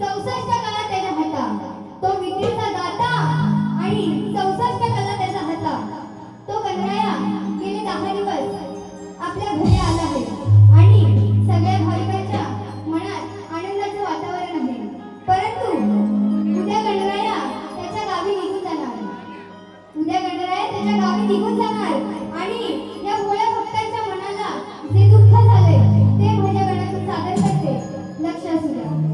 चौसष्ट कला त्याच्या हाता तो विद्येचा दाता आणि चौसष्ट कला त्याचा हाता तो कंगराया गेले दहा दिवस आपल्या घरी आला आहे. आणि सगळ्या भाविकांच्या मनात आनंदाचे वातावरण आहे. परंतु उद्या कंगराया त्याच्या गावी निघून जाणार. उद्या कंगराया त्याच्या गावी निघून जाणार. आणि या भोळ्या भक्तांच्या मनाला जे दुःख झाले ते भजनातून सादर करते. लक्ष असू द्या.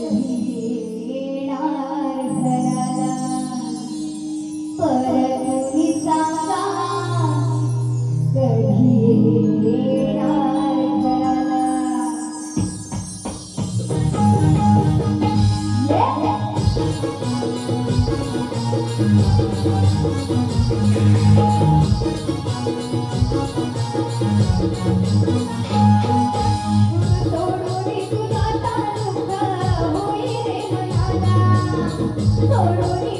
Amém. 石头如你。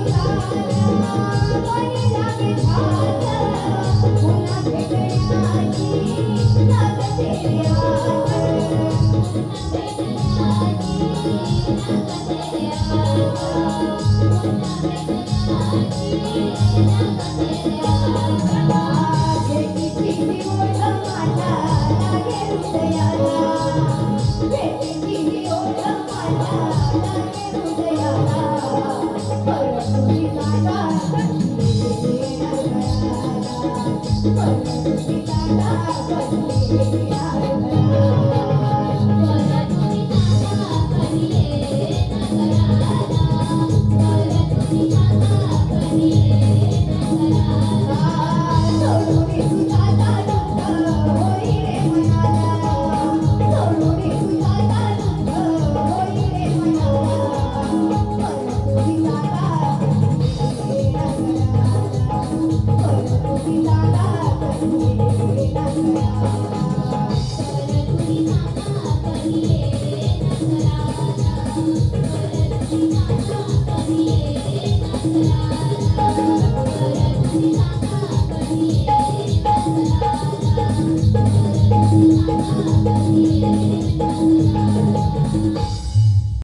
Jesus.